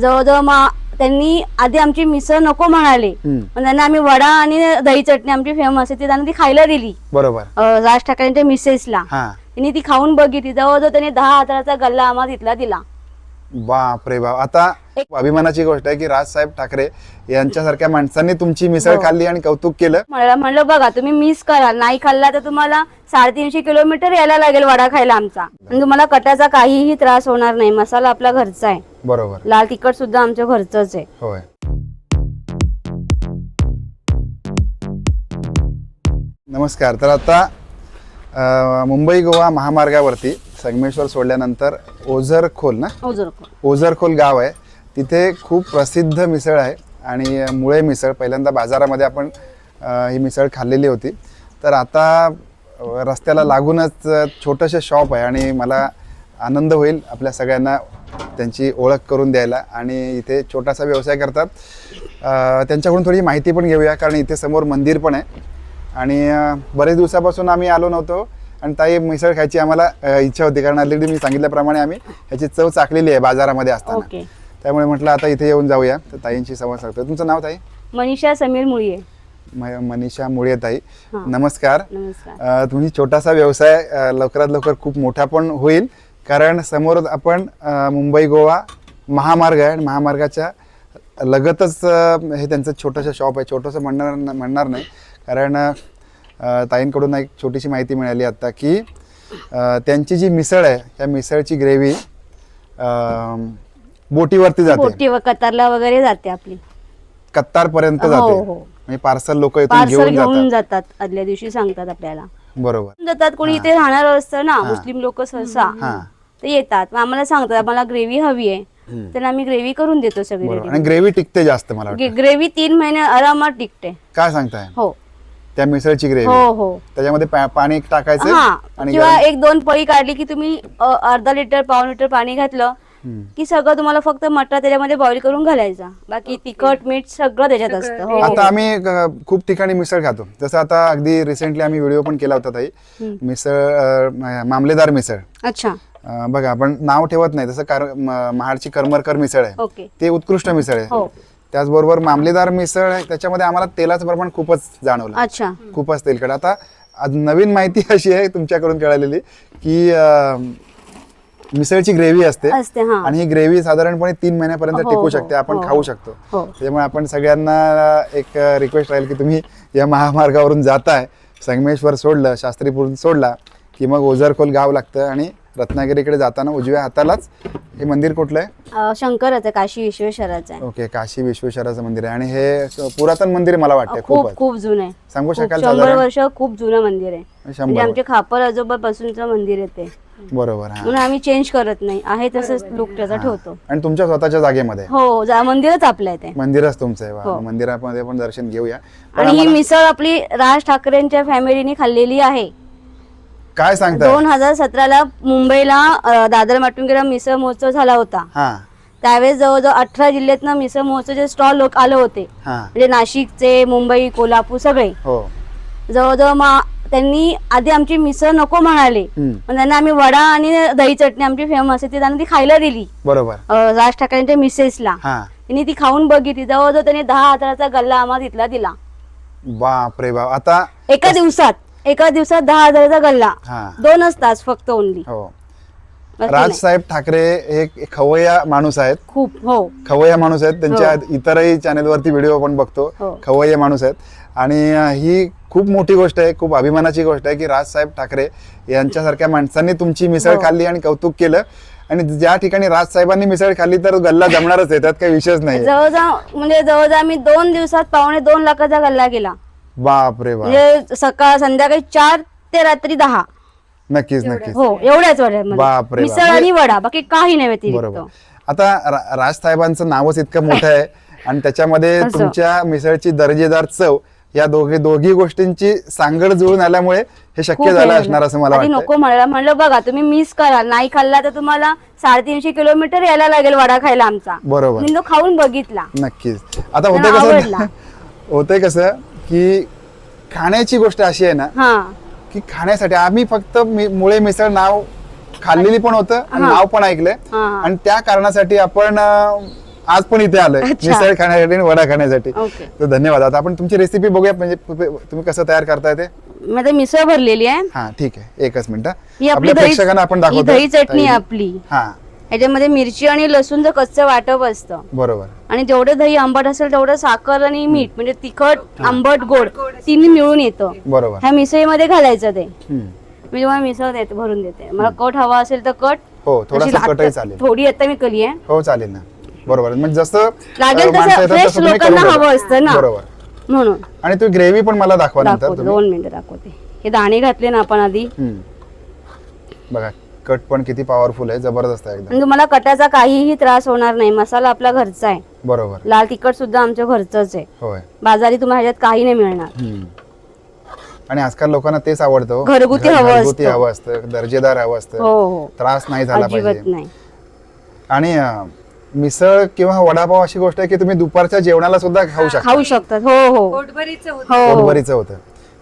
जवळजवळ मा- त्यांनी आधी आमची मिसळ नको म्हणाले. हम्म. पण त्यांना आम्ही वडा आणि दही चटणी आमची फेमस आहे ती त्यांना ती खायला दिली. बरोबर. अं, राज ठाकरेंच्या मिसेसला हा. त्यांनी ती खाऊन बघितली. जवळजवळ त्यांनी दहा हजाराचा गल्ला आम्हाला तिथला दिला. बाप रे बाप. आता अभिमानाची गोष्ट आहे की राजसाहेब ठाकरे यांच्यासारख्या माणसांनी तुमची मिसळ हो. खाल्ली आणि कौतुक केलं. मला म्हणलं बघा तुम्ही मिस कराल नाही खाल्ला तर तुम्हाला साडेतीनशे किलोमीटर यायला लागेल वडा खायला आमचा. आणि तुम्हाला कटाचा काहीही त्रास होणार नाही. मसाला आपला घरचा आहे. बरोबर. लाल तिखट सुद्धा आमच्या घरचंच आहे. होय. नमस्कार. तर आता अ, मुंबई गोवा महामार्गावरती संगमेश्वर सोडल्यानंतर ओझरखोल ना? ओझरखोल. ओझरखोल गाव आहे. तिथे खूप प्रसिद्ध मिसळ आहे आणि मुळे मिसळ. पहिल्यांदा बाजारामध्ये आपण ही मिसळ खाल्लेली होती. तर आता रस्त्याला लागूनच छोटंसं शॉप आहे आणि मला आनंद होईल आपल्या सगळ्यांना त्यांची ओळख करून द्यायला. आणि इथे छोटासा व्यवसाय करतात. त्यांच्याकडून थोडी माहिती पण घेऊया कारण इथे समोर मंदिर पण आहे. आणि बरेच दिवसापासून आम्ही आलो नव्हतो. आणि ताई मिसळ खायची आम्हाला इच्छा होती. कारण ऑलरेडी मी सांगितल्याप्रमाणे आम्ही ह्याची चव चाकलेली आहे बाजारामध्ये असताना. त्यामुळे म्हटलं आता इथे येऊन जाऊया. तर ताईंशी संवाद साधतो तुमचं नाव ताई? मनीषा समीर मुळीये. मनीषा मुळे ताई. नमस्कार. तुम्ही छोटासा व्यवसाय लवकरात लवकर खूप मोठा पण होईल. कारण समोर आपण मुंबई गोवा महामार्ग आहे. आणि महामार्गाच्या लगतच हे त्यांचं छोटंसं शॉप आहे. छोटंसं म्हणणार म्हणणार नाही. कारण ताईंकडून एक छोटीशी माहिती मिळाली आत्ता की त्यांची जी मिसळ आहे त्या मिसळची ग्रेव्ही बोटीवरती जाते. बोटी व कतारला वगैरे जाते आपली. कत्तारपर्यंत हो, जाते. हो. म्हणजे पार्सल लोक इथून पार्सल घेऊन घेऊन जातात. जातात. आदल्या दिवशी सांगतात आपल्याला. बरोबर. जातात. कोणी इथे राहणार असतं ना मुस्लिम लोक सहसा. हा. ते येतात. मग आम्हाला सांगतात आम्हाला ग्रेव्ही हवी आहे. तर आम्ही ग्रेव्ही करून देतो सगळी बरोबर. आणि ग्रेव्ही टिकते जास्त मला वाटतं ग्रेव्ही तीन महिने आरामात टिकते. काय सांगताय? हो. त्या मिसळची हो ग्रेव्ही हो. त्याच्यामध्ये पा- पाणी टाकायचं हा. आणि किंवा गरम- एक दोन पळी काढली की तुम्ही अ, अर्धा लिटर पाऊन लिटर पाणी घातलं हम्म. की सगळं तुम्हाला फक्त मटा त्याच्यामध्ये बॉईल करून घालायचा. बाकी तिखट मीठ सगळं त्याच्यात असतं. हो, आता हो. आम्ही अ, खूप ठिकाणी मिसळ खातो. जसं आता अगदी रिसेंटली आम्ही व्हिडिओ पण केला होता ताई. हम्म. मिसळ अ, मामलेदार मिसळ. अच्छा. अ, बघा आपण नाव ठेवत नाही. जसं कार म- महाडची करमरकर मिसळ आहे. ओके. ते उत्कृष्ट मिसळ आहे. हो. त्याचबरोबर मामलेदार मिसळ त्याच्यामध्ये आम्हाला तेलाचं प्रमाण खूपच जाणवलं. अच्छा. खूपच तेलकट आता आज नवीन माहिती अशी आहे तुमच्याकडून कळालेली की अ, मिसळची ग्रेव्ही असते असते हा. आणि ही ग्रेव्ही साधारणपणे तीन महिन्यापर्यंत हो, टिकू हो, शकते. आपण हो. खाऊ शकतो. हो. त्याच्यामुळे आपण सगळ्यांना एक रिक्वेस्ट राहील की तुम्ही या महामार्गावरून जाताय. संगमेश्वर सोडलं शास्त्रीपूर सोडला की मग ओझरखोल गाव लागतं आणि रत्नागिरीकडे जाताना उजव्या हातालाच हे मंदिर कुठलं आहे? अ, शंकराचं काशी विश्वेश्वराचं आहे. ओके काशी विश्वेश्वराचं मंदिर आहे. आणि हे पुरातन मंदिर मला वाटतं खूप खूपच. खूप जुनं आहे. सांगू खूप- शकाल शंभर साधारण वर्ष खूप जुनं मंदिर आहे. म्हणजे शंभर आमचे खापर आजोबा पासूनचं मंदिर आहे ते. बरोबर हा. म्हणून आम्ही चेंज करत नाही. आहे तसंच लुक त्याचा ठेवतो. आणि तुमच्या स्वतःच्या जागेमध्ये? आहे. हो जा मंदिरच आपलं आहे ते. मंदिरच तुमचं आहे वा. हो. मंदिरामध्ये पण दर्शन घेऊया. पण आणि ही आम्हाला- मिसळ आपली राज ठाकरेंच्या फॅमिलीने खाल्लेली आहे. काय सांगताय? दोन हजार सतराला मुंबईला दादर माटुंगेला मिसळ महोत्सव झाला होता. त्यावेळेस जवळजवळ अठरा जिल्ह्यातनं मिसळ महोत्सवचे स्टॉल लोक आले होते. हा. म्हणजे नाशिकचे मुंबई कोल्हापूर सगळे. हो. जवळजवळ त्यांनी आधी आमची मिसळ नको म्हणाले. त्यांना आम्ही वडा आणि दही चटणी आमची फेमस आहे ती त्यांना ती खायला दिली. बरोबर. राज ठाकरेंच्या मिसेसला हा. त्यांनी ती खाऊन बघितली. जवळजवळ त्यांनी दहा हजाराचा गल्ला आम्हाला तिथला दिला. बाप रे बाप. आता एका दिवसात. एका दिवसात दहा हजाराचा गल्ला. हा. दोनच तास फक्त ओनली हो. राजसाहेब ठाकरे हे एक खवय्या माणूस आहेत. खूप हो. खवय्या माणूस आहेत. त्यांच्या इतरही चॅनेलवरती व्हिडिओ आपण बघतो. हो. खवय्या माणूस आहेत. आणि अं, ही खूप मोठी गोष्ट आहे खूप अभिमानाची गोष्ट आहे की राजसाहेब ठाकरे यांच्यासारख्या माणसांनी तुमची मिसळ हो. खाल्ली आणि कौतुक केलं. आणि ज्या ठिकाणी राजसाहेबांनी मिसळ खाल्ली तर गल्ला जमणारच आहे. त्यात काही विषयच नाही जवळजवळ म्हणजे जवळजवळ आम्ही दोन दिवसात पावणे दोन लाखाचा गल्ला गेला बाप रे बाप. म्हणजे सकाळ संध्याकाळी चार ते रात्री दहा. नक्कीच नक्कीच. हो एवढ्याच बापरे बाप. मिसळ आणि वडा बाकी काही नाही व्यतिरिक्त. बरोबर. आता रा- राजसाहेबांचं नावच इतकं मोठं आहे आणि त्याच्यामध्ये असं. तुमच्या मिसळची दर्जेदार चव या दोघी दोघी गोष्टींची सांगड जुळून आल्यामुळे हे शक्य झालं असणार असं मला आधी वाटतं नको म्हणलं म्हणलं बघा तुम्ही मिस कराल नाही खाल्ला तर तुम्हाला साडेतीनशे किलोमीटर यायला लागेल वडा खायला आमचा. बरोबर. मी तो खाऊन बघितला. नक्कीच. आता होतंय कसं? आवडला. होतंय कसं? की खाण्याची गोष्ट अशी आहे ना हा. की खाण्यासाठी आम्ही फक्त मि- मुळे मिसळ नाव खाल्लेली पण होतं आणि हा. नाव पण ऐकलंय. हा. आणि त्या कारणासाठी आपण अं, आज पण इथे आलोय अच्छा. मिसळ खाण्यासाठी आणि वडा खाण्यासाठी. ओके. तर धन्यवाद. आता आपण तुमची रेसिपी बघूया म्हणजे तुम्ही कसं तयार करताय ते. आता मिसळ भरलेली आहे. हा ठीक आहे. एकच मिनिट. ही आपली आपल्या दही प्रेक्षकांना आपण ही दाखवतो दही चटणी आहे आपली. हा. ह्याच्यामध्ये मिरची आणि लसूणचं कच्चं वाटप असतं. बरोबर. आणि जेवढं दही आंबट असेल तेवढं साखर आणि मीठ म्हणजे तिखट आंबट गोड तिन्ही मिळून येतं. बरोबर. ह्या मिसळीमध्ये घालायचं ते. मी तुम्हाला मिसळ देते भरून देते. मला कट हवा असेल तर कट. हो थोडासा. कटही चालेल. थोडी आता मी केली आहे. हो चालेल ना. बरोबर. म्हणजे जसं लागेल तसं फ्रेश लोकांना हवं. असतं ना. बरोबर. म्हणून. आणि तू ग्रेव्ही पण मला दाखवा नंतर दोन मिनिटं दाखवते. हे दाणे घातले ना आपण आधी. बघा. कट पण किती पॉवरफुल आहे जबरदस्त आहे एकदम. आणि तुम्हाला कटाचा काहीही त्रास होणार नाही मसाला आपला घरचा आहे. बरोबर. लाल तिखट सुद्धा आमच्या घरचंच आहे. होय. बाजारी तुम्हाला ह्याच्यात काही नाही मिळणार. हम्म. आणि आजकाल लोकांना तेच आवडतं हो. घरगुती घर- हवं घरगुती असतं. हवं असतं दर्जेदार हवं असतं. हो हो. त्रास नाही झाला अजिबात पाहिजे. नाही. आणि अं, मिसळ किंवा वडापाव अशी गोष्ट आहे की तुम्ही दुपारच्या जेवणाला सुद्धा खाऊ शकता. खाऊ शकतात हो हो. पोटभरीचं होतं. हो. पोटभरीचं होतं.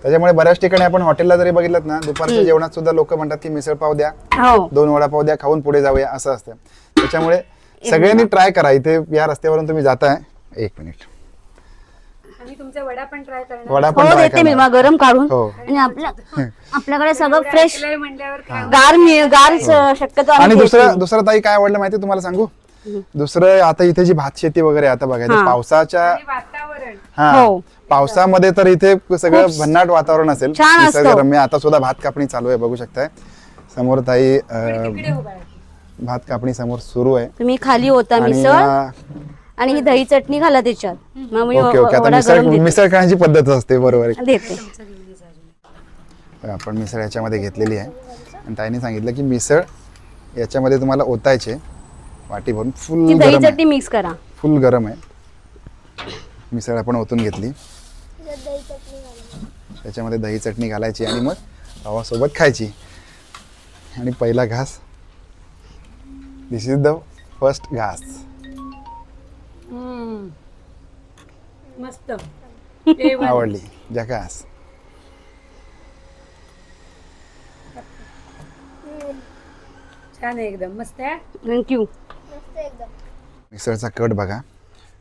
त्याच्यामुळे बऱ्याच ठिकाणी आपण हॉटेलला जरी बघितलं ना दुपारच्या जेवणात सुद्धा लोक म्हणतात की मिसळ पाव द्या हो. दोन वडापाव द्या खाऊन पुढे जाऊया असं असतं. त्याच्यामुळे सगळ्यांनी ट्राय करा. इथे या रस्त्यावरून तुम्ही जाताय. एक मिनिट. आम्ही तुमचा वडा पण ट्राय करणार. वडा पण हो ट्राय देते मी करा मला गरम काढून. हो. आणि आपल्या आपल्याकडे सगळं फ्रेश ऐकलंय म्हणल्यावर काय गार मिळ गार स- शक्यतो आणि दुसरं नाही. दुसरं ताई काय आवडलं माहिती तुम्हाला सांगू? दुसरं आता इथे जी भात शेती वगैरे आता बघायचं हा. पावसाच्या आणि हा. हो. पावसामध्ये तर इथे सगळं भन्नाट वातावरण असेल. निसर्गरम्य. आता सुद्धा भात कापणी चालू आहे बघू शकताय. समोर ताई. भात कापणी समोर सुरू आहे. तुम्ही खाली होता आणि मिसळ. अं, आणि ही दही चटणी घाला त्याच्यात. Okay okay. आता मिसळ. मिसळ खाण्याची पद्धत असते बरोबर आपण मिसळ याच्यामध्ये घेतलेली आहे. आणि ताईने सांगितलं की मिसळ याच्यामध्ये तुम्हाला ओतायचे. वाटी भरून फुल गरम मिक्स करा. फुल गरम आहे. मिसळ आपण ओतून घेतली. त्याच्यामध्ये दही चटणी घालायची आणि मग पावासोबत खायची. आणि पहिला घास. दिस इज द फर्स्ट घास. मस्त. A1. आवडली. जकास छान आहे एकदम. मस्त आहे. थँक्यू मिसळचा कट बघा.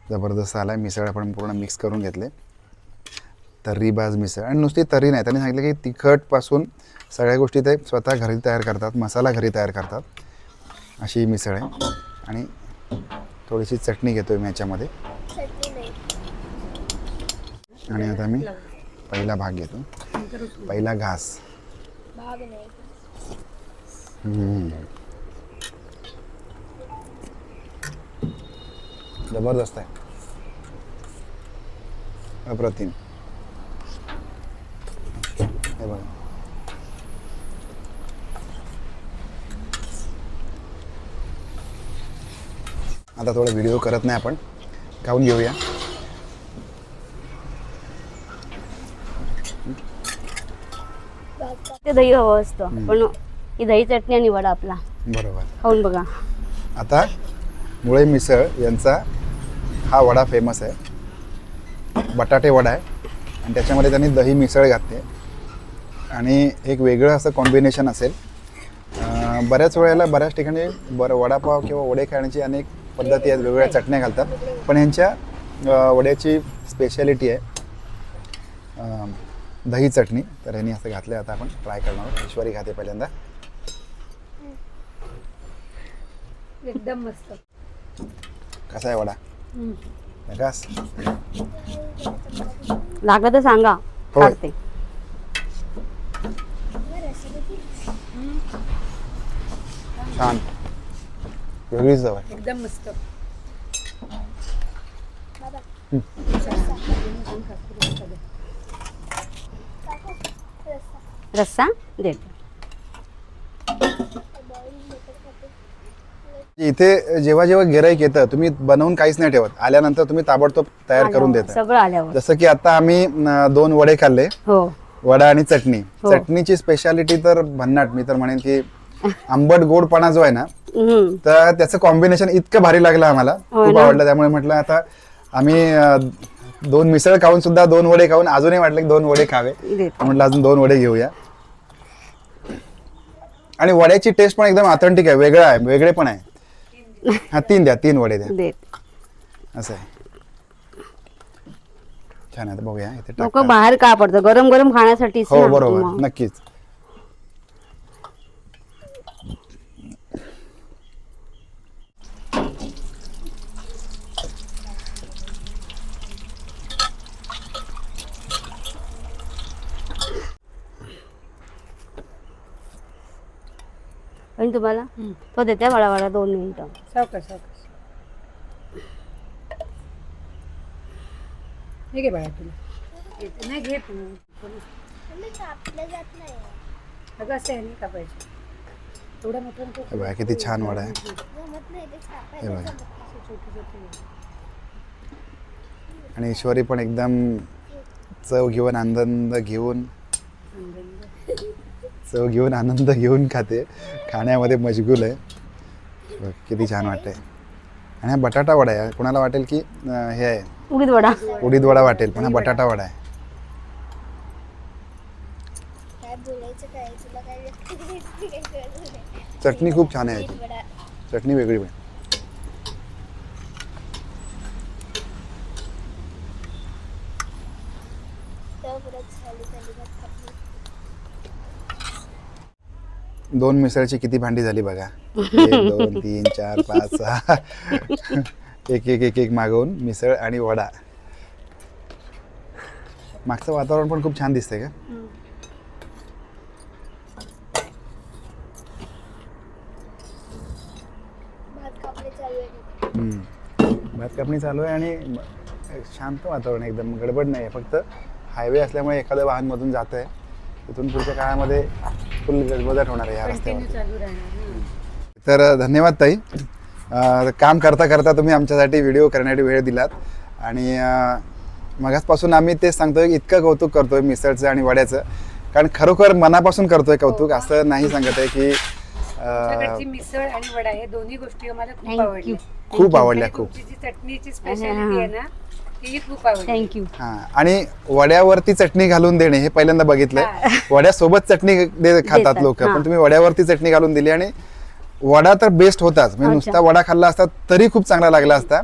जबरदस्त आला मिसळ आपण पूर्ण मिक्स करून घेतले. तर्रीबाज मिसळ. आणि नुसती तर्री नाही. त्यांनी सांगितलं की तिखटपासून सगळ्या गोष्टी ते स्वतः घरी तयार करतात. मसाला घरी तयार करतात. अशी मिसळ आहे. आणि थोडीशी चटणी घेतोय मी याच्यामध्ये. आणि आता मी पहिला भाग घेतो. पहिला घास. हम्म. जबरदस्त आहे. अप्रतिम. हे बघा. आता थोडा व्हिडिओ करत नाही आपण. खाऊन घेऊया. ते दही हवं असतं पण ही दही चटणी आणि वडा आपला. बरोबर. खाऊन बघा. आता मुळे मिसळ यांचा हा वडा फेमस आहे. बटाटे वडा आहे. आणि त्याच्यामध्ये त्यांनी दही मिसळ घातली आणि एक वेगळं असं कॉम्बिनेशन असेल. बऱ्याच वेळेला बऱ्याच ठिकाणी बरं वडापाव किंवा वडे खाण्याची अनेक पद्धती आहेत. वेगवेगळ्या चटण्या घालतात. पण यांच्या वड्याची स्पेशालिटी आहे दही चटणी. तर यांनी असं घातलं आता आपण ट्राय करणार आहोत. ईश्वरी खाते पहिल्यांदा. एकदम मस्त. कसा आहे वडा? नकास. लागलं तर सांगा. होय. काढते छान. वेगळीच आहे. एकदम मस्त. रस्सा देते. इथे जेव्हा जेव्हा गिराईक येतं तुम्ही बनवून काहीच नाही ठेवत. आल्यानंतर तुम्ही ताबडतोब तयार करून देता. सगळं आल्यावर. जसं की आता आम्ही अं, दोन वडे खाल्ले. हो. वडा आणि चटणी. हो. चटणीची स्पेशालिटी तर भन्नाट मी तर म्हणेन की आंबट गोडपणा जो आहे ना हम्म. तर त्याचं कॉम्बिनेशन इतकं भारी लागलं आम्हाला. होय खूप ना? आवडलं. त्यामुळे म्हटलं आता आम्ही अं, दोन मिसळ खाऊन सुद्धा दोन वडे खाऊन अजूनही वाटलं की दोन वडे खावे. देते. म्हटलं अजून दोन वडे घेऊया. आणि वड्याची टेस्ट पण एकदम ऑथेंटिक आहे. वेगळं आहे. वेगळे पण आहे. हा तीन द्या तीन वडे द्या देते असं आहे छान आहे आता बघूया इथे लोक. बाहेर का पडतं गरम गरम खाण्यासाठीच हो. बरोबर. नक्कीच आणि तुम्हाला? तो देते वडा वडा दोन मिनिटं. सावकाश सावकाश हे घे बाळा तुला. घेते. नाही घे तू अगं असं आहे नाही कापायचं एवढा मोठा नको हे बघा किती छान वडा आहे. हे बघा. आणि ईश्वरी पण एकदम चव घेऊन आनंद घेऊन. चव घेऊन आनंद घेऊन खाते. खाण्यामध्ये मशगूल आहे. किती छान वाटतंय. आणि हा बटाटा वडा आहे. कोणाला वाटेल की हे आहे? उडीद वडा. उडीद वडा वाटेल पण हा बटाटा वडा आहे. चटणी खूप छान आहे. चटणी वेगळी आहे तेव्हा परत झाली झाली भात खाल्ली. दोन मिसळची किती भांडी झाली बघा. एक दोन तीन चार पाच सहा. एक एक एक एक मागवून मिसळ आणि वडा. मागचं वातावरण पण खूप छान दिसतंय का? भात कापणी चालू आहे. आणि शांत वातावरण आहे एकदम गडबड नाही आहे फक्त हायवे असल्यामुळे एखादं वाहन मधून जात आहे तिथून पुढच्या काळामध्ये फुल गडबडाट होणार आहे या रस्त्यावर. कंटिन्यू चालू राहणार हं. तर धन्यवाद ताई. अं, काम करता करता तुम्ही आमच्यासाठी व्हिडिओ करण्यासाठी वेळ दिलात. आणि अं, मगाचपासून आम्ही तेच सांगतोय की इतकं कौतुक करतोय मिसळचं आणि वड्याचं. कारण खरोखर मनापासून करतोय कौतुक असं नाही सांगत आहे की अं, मिसळ आणि वडा हे दोन्ही गोष्टी आम्हाला खूप Thank you. आवडल्या खूप आवडल्या आणि खूप. तुमची जी चटणीची स्पेशालिटी आहे ना ती खूप आवडली थँक्यू हा आणि वड्यावरती चटणी घालून देणे हे पहिल्यांदा बघितलंय. वड्यासोबत चटणी दे- खातात देतात, लोक हा. पण तुम्ही वड्यावरती चटणी घालून दिली आणि वडा तर बेस्ट होताच. म्हणजे अच्छा. नुसता वडा खाल्ला असता तरी खूप चांगला लागला असता.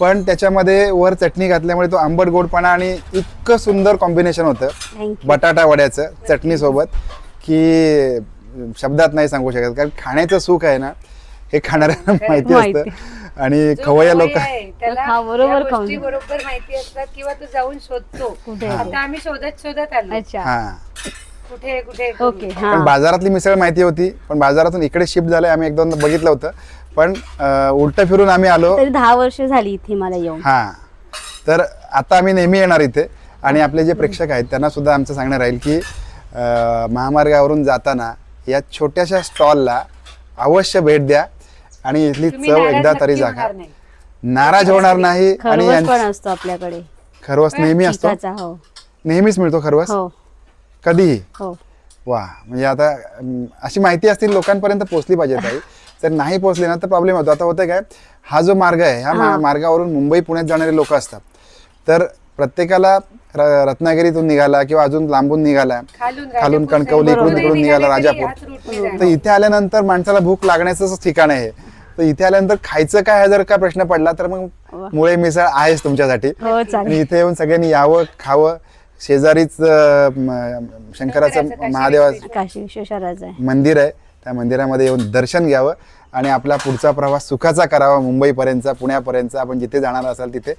पण त्याच्यामध्ये वर चटणी घातल्यामुळे तो आंबट गोडपणा आणि इतकं सुंदर कॉम्बिनेशन होतं. थँक्यू बटाटा वड्याचं चटणीसोबत की शब्दात नाही सांगू शकत कारण खाण्याचं सुख आहे ना हे खाणाऱ्यांना माहिती माहिती. असतं. आणि खवय्या लोक त्याला बरोबर या गोष्टी खाऊन. बरोबर माहिती असतात किंवा तो जाऊन शोधतो. कुठे? आहे ते? आता आम्ही शोधत शोधत आलो. अच्छा. हा. कुठे आहे, कुठे? आहे ओके. हा. पण बाजारातली मिसळ माहिती होती पण बाजारातून इकडे शिफ्ट झालंय आम्ही एक दोन बघितलं होतं. पण उलट फिरून आम्ही आलो. तरी दहा वर्ष झाली इथे मला येऊन. हा. तर आता आम्ही नेहमी येणार इथे. आणि आपले जे प्रेक्षक आहेत त्यांना सुद्धा आमचं सांगणं राहील की अं, महामार्गावरून जाताना या छोट्याशा स्टॉलला अवश्य भेट द्या. आणि इथली तुम्ही चव नाराज एकदा तरी नक्की जागा. होणार नाही. नाराज होणार नाही. आणि खरवस यांच- पण असतो आपल्याकडे. खरवस नेहमी असतो? चिकाचा हो. नेहमीच मिळतो खरवस? हो. कधीही? हो. वा म्हणजे आता अम, अशी माहिती असतील लोकांपर्यंत पोहोचली पाहिजे ताई. जर नाही पोहोचली ना तर प्रॉब्लेम होतो. आता होतं काय हा जो मार्ग आहे ह्या मा- मार्गावरून मुंबई पुण्यात जाणारे लोक असतात. तर प्रत्येकाला र- रत्नागिरीतून निघाला किंवा अजून लांबून निघाला खालून खालून राजापूर कणकवली इकडून तिकडून निघाले तरी राजापूर. तर. इथे आल्यानंतर माणसाला भूक लागण्याचंच ठिकाण आहे. तर इथे आल्यानंतर खायचं काय हा जर का प्रश्न पडला तर मग मुळे मिसळ आहेच तुमच्यासाठी. हो चालेल. आणि इथे येऊन सगळ्यांनी यावं खावं. शेजारीच अं, म- शंकराचं महादेवाचं काशी विश्वेश्वराचं आहे. मंदिर आहे. त्या मंदिरामध्ये येऊन दर्शन घ्यावं आणि आपला पुढचा प्रवास सुखाचा करावा मुंबईपर्यंतचा पुण्यापर्यंतचा आपण जिथे जाणार असाल तिथे.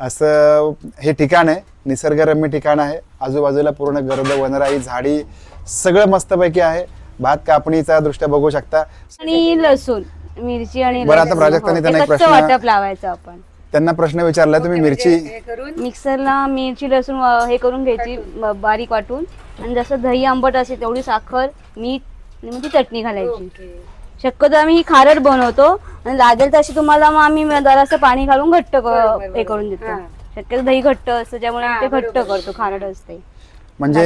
असं हे ठिकाण आहे. निसर्गरम्य ठिकाण आहे. आजूबाजूला पूर्ण गर्द वनराई झाडी सगळं मस्तपैकी आहे. भात कापणीचा दृष्ट्या बघू शकता. आणि लसूण. मिरची आणि बरं, आता लसूण. प्राजक्ताने हो, त्यांना एक कच्चं प्रश्न- वाटप लावायचं आपण त्यांना प्रश्न विचारला तुम्ही मिरची हे करून मिक्सरला मिरची लसूण हे करून घ्यायची ब- बारीक वाटून आणि जसं दही आंबट असेल तेवढी साखर मीठ आणि मग ती चटणी घालायची ओके. शक्यतो आम्ही ही खारट बनवतो आणि लागेल तशी तुम्हाला मग आम्ही जरासं पाणी घालून घट्ट क- बरोबर, हे बरोबर. करून देतो हा. शक्यतो दही घट्ट असतं त्यामुळे हा, ते घट्ट बरोबर. करतो खारट असते म्हणजे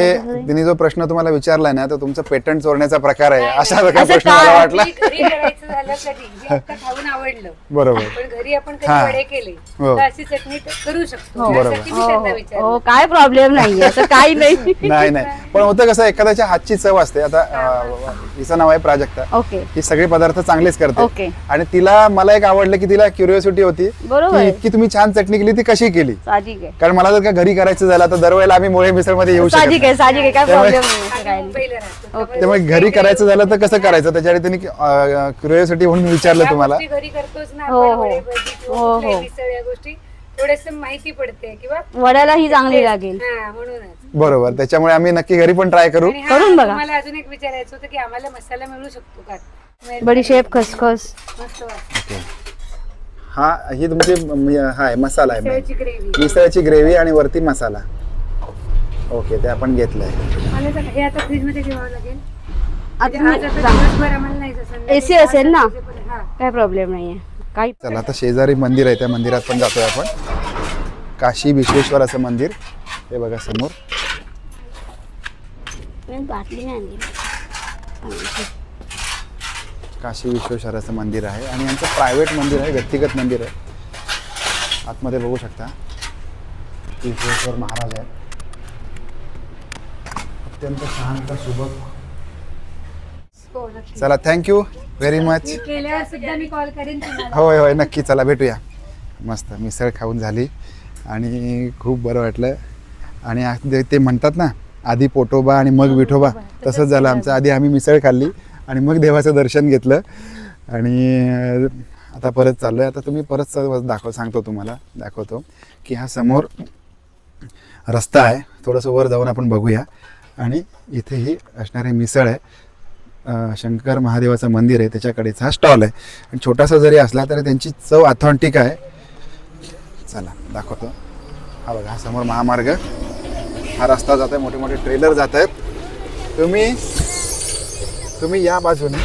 तिने जो प्रश्न तुम्हाला विचारलाय ना तो तुमचा पेटंट चोरण्याचा प्रकार आहे. अशा प्रकार असं प्रश्न? मला वाटला. घरी घरी करायचं झालं कधी आता खाऊन आवडलं. बरोबर. पण घरी आपण कधी हा. वडे केले हो. तर अशी चटणी तर करू शकतो. हो. त्यासाठी मी हो त्यांना हो विचारलं. हो काय प्रॉब्लेम नाही असं काही नाही. नाही नाही. पण होतं कसं एखाद्याच्या हातची चव असते. आता अं, हिचं नाव आहे प्राजक्ता. ओके. ही सगळे पदार्थ चांगलेच करते. ओके. आणि तिला मला एक आवडलं की तिला क्युरिओसिटी होती. बरोबर. की. इतकी तुम्ही छान चटणी केली ती कशी केली? साहजिक आहे. कारण मला जर का घरी करायचं झालं तर दरवेळेला आम्ही मुळे मिसळमध्ये येऊ शकत साहजिक. आहे साहजिक आहे काय त्यामुळे- प्रॉब्लेम नाही राहतो ओके. त्यामुळे घरी करायचं झालं तर कसं करायचं त्याच्यासाठी त्यांनी क्युरिओसिटी म्हणून विचारलं तुम्हाला गोष्टी घरी करतोच ना हो, आपण हो. वडे भजी किंवा हो, हो. मिसळ या गोष्टी थोडेस माहिती पडते किंवा वड्याला ही चांगली लागेल हा म्हणूनच बरोबर त्याच्यामुळे आम्ही नक्की घरी पण ट्राय करू आणि हा, करून बघा. तुम्हाला अजून एक विचारायचं होतं की आम्हाला मसाला मिळू शकतो का बडीशेप खसखस मस्त वाटतं. हा ही तुमची म- हा आहे मसाला आहे. मिसळची ग्रेव्ही मिसळची ग्रेव्ही आणि वरती मसाला ओके ते आपण घेतलंय. मला सांगा, हे आता फ्रीजमध्ये ठेवावं लागेल? आता म्हणजे आज आता दिवसभर आम्हाला नाही जसं संध्याकाळी AC असेल ना? हा. काय प्रॉब्लेम नाहीये. काही चला आता शेजारी मंदिर आहे त्या मंदिरात पण जातोय आपण. काशी विश्वेश्वर असं मंदिर. हे बघा समोर. बाटली नाही आणली. काशी विश्वेश्वराचं मंदिर आहे. आणि यांचं प्रायव्हेट मंदिर आहे व्यक्तिगत मंदिर आहे. आतमध्ये बघू शकता. विश्वेश्वर महाराज आहेत. अत्यंत शांत सुबक. चला थँक्यू व्हेरी मच मी केल्यावर सुद्धा मी कॉल करेन तुम्हाला. होय होय नक्की चला भेटूया. मस्त मिसळ खाऊन झाली. आणि खूप बरं वाटलं. आणि ते- ते म्हणतात ना आधी पोटोबा आणि मग विठोबा तसंच झालं आमचं. आधी आम्ही मिसळ खाल्ली आणि मग देवाचं दर्शन घेतलं. आणि आता परत चाललो आहे आता तुम्ही परत सर्व दाखव सांगतो तुम्हाला दाखवतो की हा समोर रस्ता आहे. थोडंसं वर जाऊन आपण बघूया. आणि इथे ही असणारी मिसळ आहे. शंकर महादेवाचं मंदिर आहे त्याच्याकडेच हा स्टॉल आहे. आणि छोटासा जरी असला तरी त्यांची चव ऑथेंटिक आहे. चला दाखवतो. हा बघा हा समोर महामार्ग. हा रस्ता जात आहे मोठे मोठे ट्रेलर जात आहेत तुम्ही तुम्ही या बाजूने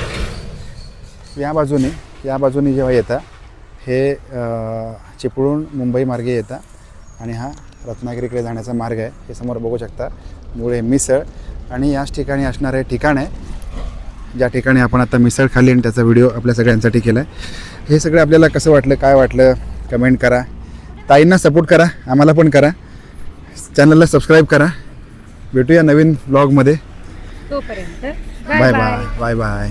या बाजूने या बाजूने जेव्हा येता हे चिपळूण मुंबई मार्गे येता. आणि हा रत्नागिरीकडे जाण्याचा मार्ग आहे. हे समोर बघू शकता. मुळे मिसळ. आणि याच ठिकाणी असणारे ठिकाण आहे ज्या ठिकाणी आपण आता मिसळ खाल्ली आणि त्याचा व्हिडिओ आपल्या सगळ्यांसाठी केला आहे हे सगळं आपल्याला कसं वाटलं काय वाटलं कमेंट करा. ताईंना सपोर्ट करा आम्हाला पण करा. चॅनलला सबस्क्राईब करा. भेटूया नवीन ब्लॉगमध्ये तोपर्यंत बाय बाय बाय बाय